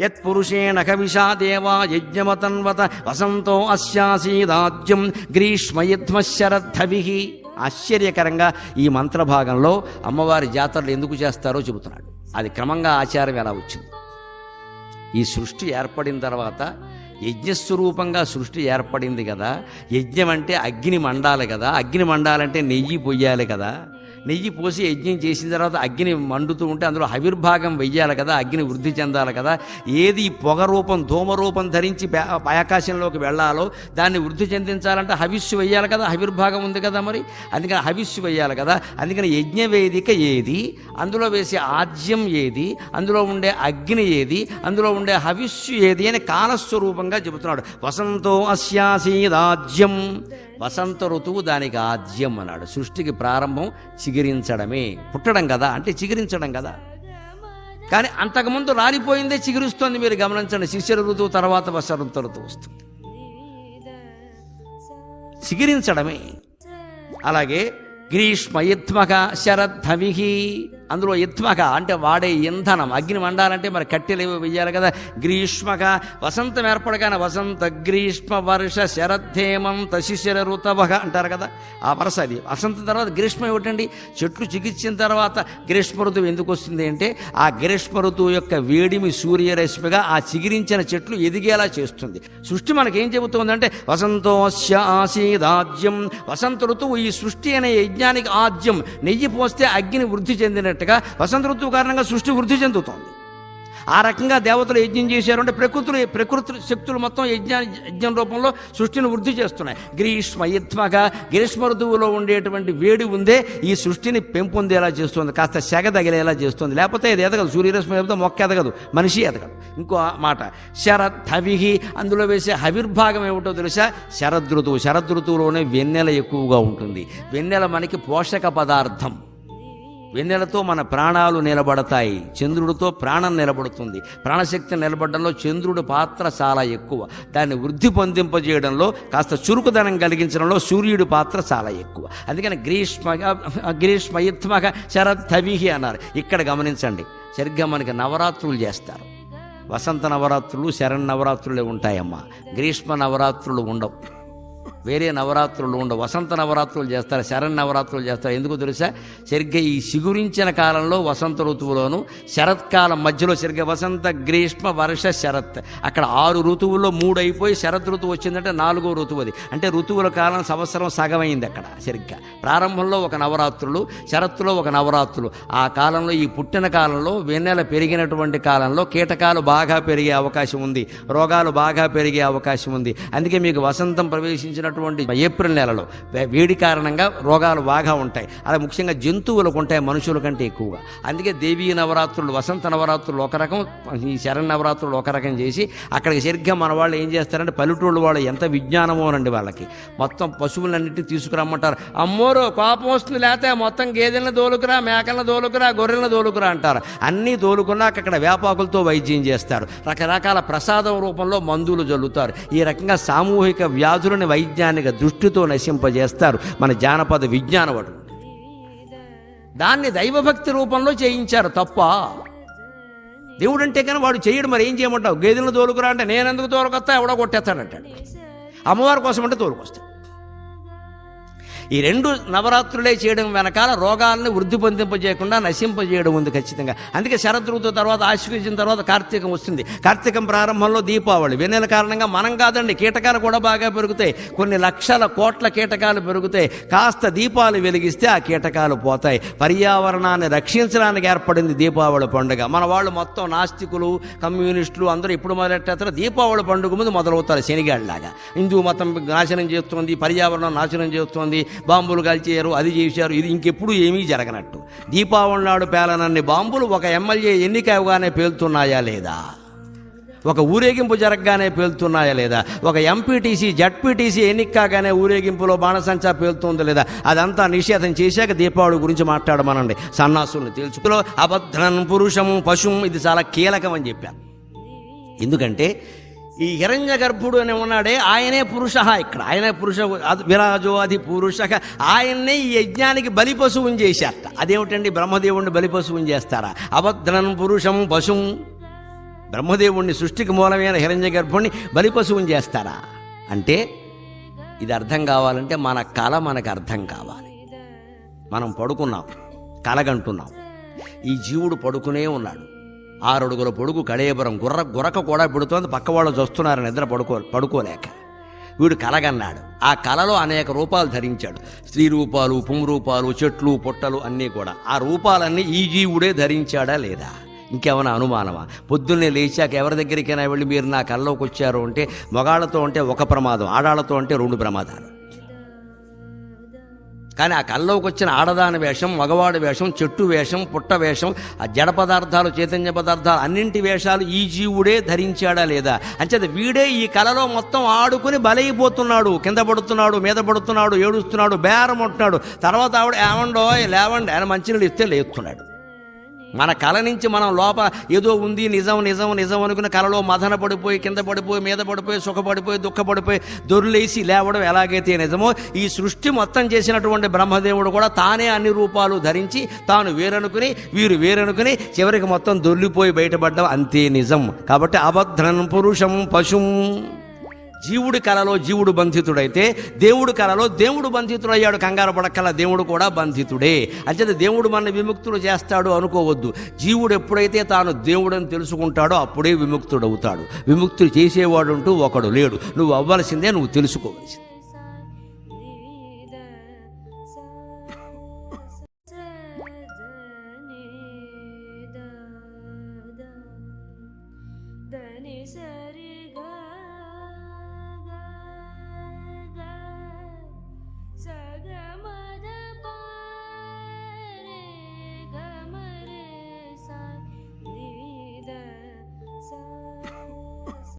యత్పురుషేణ కవిషా దేవా యజ్ఞమతన్వత వసంతో అస్యాసీదాజ్యం గ్రీష్మయధ్మశరద్ధవి ఆశ్చర్యకరంగా ఈ మంత్రభాగంలో అమ్మవారి జాతరలు ఎందుకు చేస్తారో చెబుతున్నాడు. అది క్రమంగా ఆచారం ఎలా వచ్చింది? ఈ సృష్టి ఏర్పడిన తర్వాత యజ్ఞస్వరూపంగా సృష్టి ఏర్పడింది కదా యజ్ఞం అంటే అగ్ని మండాలి కదా అగ్ని మండాలంటే నెయ్యి పొయ్యాలి కదా నెయ్యి పోసి యజ్ఞం చేసిన తర్వాత అగ్ని మండుతూ ఉంటే అందులో ఆవిర్భాగం వెయ్యాలి కదా అగ్ని వృద్ధి చెందాలి కదా. ఏది పొగ రూపం రూపం ధరించి ఆకాశంలోకి వెళ్ళాలో దాన్ని వృద్ధి చెందించాలంటే హవిస్సు వెయ్యాలి కదా ఆవిర్భాగం ఉంది కదా మరి. అందుకని హవిస్సు వెయ్యాలి కదా. అందుకని యజ్ఞవేదిక ఏది అందులో వేసే ఆజ్యం ఏది అందులో ఉండే అగ్ని ఏది అందులో ఉండే హవిస్సు ఏది అని కాలస్వరూపంగా చెబుతున్నాడు. వసంతో అస్యాసీదాజ్యం వసంత ఋతువు దానికి ఆజ్యం అన్నాడు. సృష్టికి ప్రారంభం చిగిరించడమే. పుట్టడం కదా అంటే చిగిరించడం కదా. కానీ అంతకుముందు రాలిపోయిందే చిగురుస్తోంది. మీరు గమనించండి శిశిర ఋతువు తర్వాత వసంత ఋతువు వస్తుంది. చిగిరించడమే. అలాగే గ్రీష్మ యుత్మక శరద్ధవిహి. అందులో యుత్మక అంటే వాడే ఇంధనం. అగ్ని వండాలంటే మరి కట్టెలు ఏవో వెయ్యాలి కదా. గ్రీష్మక వసంతం ఏర్పడగానే వసంత గ్రీష్మ వర్ష శరద్ధేమంత శిశిర ఋతవహ అంటారు కదా. ఆ వరస అది. వసంతం తర్వాత గ్రీష్మ ఏమిటండి? చెట్లు చికిత్సిన తర్వాత గ్రీష్మ ఋతువు ఎందుకు వస్తుంది అంటే ఆ గ్రీష్మ ఋతువు యొక్క వేడిమి సూర్యరశ్మిగా ఆ చిగిరించిన చెట్లు ఎదిగేలా చేస్తుంది. సృష్టి మనకేం చెబుతుందంటే వసంతోస్య ఆసీదాజ్యం వసంత ఋతువు ఈ సృష్టి అనే యజ్ఞానికి ఆద్యం నెయ్యి పోస్తే అగ్ని వృద్ధి చెందినట్టుగా వసంత ఋతువు కారణంగా సృష్టి వృద్ధి చెందుతోంది. ఆ రకంగా దేవతలు యజ్ఞం చేశారు అంటే ప్రకృతులు ప్రకృతి శక్తులు మొత్తం యజ్ఞ యజ్ఞం రూపంలో సృష్టిని వృద్ధి చేస్తున్నాయి. గ్రీష్మ యుత్మగా గ్రీష్మ ఋతువులో ఉండేటువంటి వేడి ఉందే ఈ సృష్టిని పెంపొందేలా చేస్తుంది. కాస్త సెగ తగిలేలా చేస్తుంది. లేకపోతే ఇది ఎదగదు. సూర్యరశ్మి ఎదగదు మొక్క ఎదగదు మనిషి ఎదగదు. ఇంకో మాట శరత్ హవిహి అందులో వేసే హవిర్భాగం ఏమిటో తెలుసా? శరదృతువు. శరదృతువులోనే వెన్నెల ఎక్కువగా ఉంటుంది. వెన్నెల మనకి పోషక పదార్థం. వెన్నెలతో మన ప్రాణాలు నిలబడతాయి. చంద్రుడితో ప్రాణం నిలబడుతుంది. ప్రాణశక్తి నిలబడడంలో చంద్రుడి పాత్ర చాలా ఎక్కువ. దాన్ని వృద్ధి పొందింపజేయడంలో కాస్త చురుకుదనం కలిగించడంలో సూర్యుడి పాత్ర చాలా ఎక్కువ. అందుకని గ్రీష్మ గ్రీష్మయుత్మక శరద్ధవిహి అన్నారు. ఇక్కడ గమనించండి. సరిగ్గా మనకి నవరాత్రులు చేస్తారు. వసంత నవరాత్రులు శరణ్ నవరాత్రులే ఉంటాయమ్మా. గ్రీష్మ నవరాత్రులు ఉండవు. వేరే నవరాత్రులు ఉండవు. వసంత నవరాత్రులు చేస్తారు శరణ్ నవరాత్రులు చేస్తారు. ఎందుకు తెలుసా? సరిగ్గా ఈ సిగురించిన కాలంలో వసంత ఋతువులోను శరత్కాలం మధ్యలో సరిగ్గా వసంత గ్రీష్మ వర్ష శరత్. అక్కడ ఆరు ఋతువుల్లో మూడు అయిపోయి శరత్ ఋతువు వచ్చిందంటే నాలుగో ఋతువు అది. అంటే ఋతువుల కాలం సంవత్సరం సగమైంది అక్కడ సరిగ్గా ప్రారంభంలో ఒక నవరాత్రులు శరత్తులో ఒక నవరాత్రులు. ఆ కాలంలో ఈ పుట్టిన కాలంలో వెన్నెల పెరిగినటువంటి కాలంలో కీటకాలు బాగా పెరిగే అవకాశం ఉంది. రోగాలు బాగా పెరిగే అవకాశం ఉంది. అందుకే మీకు వసంతం ప్రవేశించిన ఉన్నటువంటి ఏప్రిల్ నెలలో వేడి కారణంగా రోగాలు బాగా ఉంటాయి. అలా ముఖ్యంగా జంతువులకు ఉంటాయి మనుషుల కంటే ఎక్కువగా. అందుకే దేవీ నవరాత్రులు వసంత నవరాత్రులు ఒక రకం ఈ శరణ నవరాత్రులు ఒక రకం చేసి అక్కడికి సరిగ్గా మన వాళ్ళు ఏం చేస్తారంటే పల్లెటూళ్ళు వాళ్ళు ఎంత విజ్ఞానమోనండి వాళ్ళకి. మొత్తం పశువులన్నింటినీ తీసుకురమ్మంటారు. అమ్మోరు కోపం వస్తుంది లేకపోతే మొత్తం గేదెలను దోలుకురా మేకలను దోలుకురా గొర్రెలను దోలుకురా అంటారు. అన్నీ దోలుకున్నాక అక్కడ వేపాకులతో వైద్యం చేస్తారు. రకరకాల ప్రసాదం రూపంలో మందులు జల్లుతారు. ఈ రకంగా సామూహిక వ్యాధులని వైజ్ఞానిక దృష్టితో నశింపజేస్తారు. మన జానపద విజ్ఞానవడు. దాన్ని దైవభక్తి రూపంలో చేయించారు తప్ప దేవుడు అంటే కానీ వాడు చేయడు మరి ఏం చేయమంటావు? గేదెలను తోలుకురా అంటే నేనెందుకు తోలుకొస్తా? ఎవడో కొట్టేస్తాడంటాడు. అమ్మవారి కోసం అంటే తోలుకొస్తాడు. ఈ రెండు నవరాత్రులే చేయడం వెనకాల రోగాలను వృద్ధి పొందింపజేయకుండా నశింపజేయడం ఉంది ఖచ్చితంగా. అందుకే శరదృతువు తర్వాత ఆశ్వీజం తర్వాత కార్తీకం వస్తుంది. కార్తీకం ప్రారంభంలో దీపావళి. వెన్నెల కారణంగా మనం కాదండి కీటకాలు కూడా బాగా పెరుగుతాయి. కొన్ని లక్షల కోట్ల కీటకాలు పెరుగుతాయి. కాస్త దీపాలు వెలిగిస్తే ఆ కీటకాలు పోతాయి. పర్యావరణాన్ని రక్షించడానికి ఏర్పడింది దీపావళి పండుగ. మన వాళ్ళు మొత్తం నాస్తికులు కమ్యూనిస్టులు అందరూ ఇప్పుడు మొదలెట్టేస్తారు. దీపావళి పండుగ ముందు మొదలవుతారు శనిగాడిలాగా హిందూ మతం నాశనం చేస్తుంది పర్యావరణం నాశనం చేస్తుంది. బాంబులు కాల్చేయారు అది చేశారు ఇది ఇంకెప్పుడు ఏమీ జరగనట్టు. దీపావళి నాడు పేలనన్ని బాంబులు ఒక ఎమ్మెల్యే ఎన్నిక అవగానే పేలుతున్నాయా లేదా? ఒక ఊరేగింపు జరగగానే పేలుతున్నాయా లేదా? ఒక ఎంపీటీసీ జడ్పీటీసీ ఎన్నిక కాగానే ఊరేగింపులో బాణసంచా పేలుతుందా లేదా? అదంతా నిషేధం చేశాక దీపావళి గురించి మాట్లాడమనండి. సన్నాసుల్ని తెలుసుకులో అభద్రం పురుషం పశుం ఇది చాలా కీలకం అని చెప్పాను. ఎందుకంటే ఈ హిరణ్య గర్భుడు అని ఉన్నాడే ఆయనే పురుష ఇక్కడ. ఆయనే పురుష అది విరాజో అది పురుష. ఆయన్నే ఈ యజ్ఞానికి బలి పశువుని చేశారట. అదేమిటండి? బ్రహ్మదేవుణ్ణి బలి పశువుని చేస్తారా? అభద్రం పురుషం పశుం. బ్రహ్మదేవుణ్ణి సృష్టికి మూలమైన హిరణ్య గర్భుణ్ణి బలిపశువుని చేస్తారా? అంటే ఇది అర్థం కావాలంటే మన కళ మనకు అర్థం కావాలి. మనం పడుకున్నాం కలగంటున్నాం. ఈ జీవుడు పడుకునే ఉన్నాడు. ఆరడుగుల పొడుగు కళేపురం గుర్ర గురక కూడా పెడుతోంది. పక్క వాళ్ళు చూస్తున్నారు నిద్ర పడుకో పడుకోలేక. వీడు కలగన్నాడు. ఆ కలలో అనేక రూపాలు ధరించాడు. స్త్రీ రూపాలు పుంరూపాలు చెట్లు పొట్టలు అన్నీ కూడా. ఆ రూపాలన్నీ ఈ జీవుడే ధరించాడా లేదా? ఇంకేమైనా అనుమానమా? పొద్దున్నే లేచాక ఎవరి దగ్గరికైనా వెళ్ళి మీరు నా కల్లోకి వచ్చారు అంటే మగాళ్ళతో అంటే ఒక ప్రమాదం ఆడాళ్ళతో అంటే రెండు ప్రమాదాలు. కానీ ఆ కల్లోకి వచ్చిన ఆడదాని వేషం మగవాడి వేషం చెట్టు వేషం పుట్ట వేషం ఆ జడ పదార్థాలు చైతన్య పదార్థాలు అన్నింటి వేషాలు ఈ జీవుడే ధరించాడా లేదా? అంచేత వీడే ఈ కలలో మొత్తం ఆడుకుని బలైపోతున్నాడు. కింద పడుతున్నాడు మీద పడుతున్నాడు ఏడుస్తున్నాడు బేరం ఉంటున్నాడు తర్వాత ఆవిడ ఏమండో లేవండి ఆయన మంచినీళ్ళు ఇస్తే లేస్తున్నాడు. మన కళ నుంచి మనం లోప ఏదో ఉంది నిజం నిజం నిజం అనుకున్న కళలో మదన పడిపోయి కింద పడిపోయి మీద పడిపోయి సుఖపడిపోయి దుఃఖపడిపోయి దొరులేసి లేవడం ఎలాగైతే నిజమో ఈ సృష్టి మొత్తం చేసినటువంటి బ్రహ్మదేవుడు కూడా తానే అన్ని రూపాలు ధరించి తాను వేరనుకుని వీరు వేరనుకుని చివరికి మొత్తం దొర్లిపోయి బయటపడడం అంతే నిజం. కాబట్టి అబద్ధం పురుషం పశుం జీవుడి కలలో జీవుడు బంధితుడైతే దేవుడి కలలో దేవుడు బంధితుడయ్యాడు. కంగారు పడక్కల దేవుడు కూడా బంధితుడే. అంచేత దేవుడు మన విముక్తుడు చేస్తాడు అనుకోవద్దు. జీవుడు ఎప్పుడైతే తాను దేవుడని తెలుసుకుంటాడో అప్పుడే విముక్తుడవుతాడు. విముక్తుడు చేసేవాడు అంటూ ఒకడు లేడు. నువ్వు అవ్వాల్సిందే నువ్వు తెలుసుకోవాల్సింది. said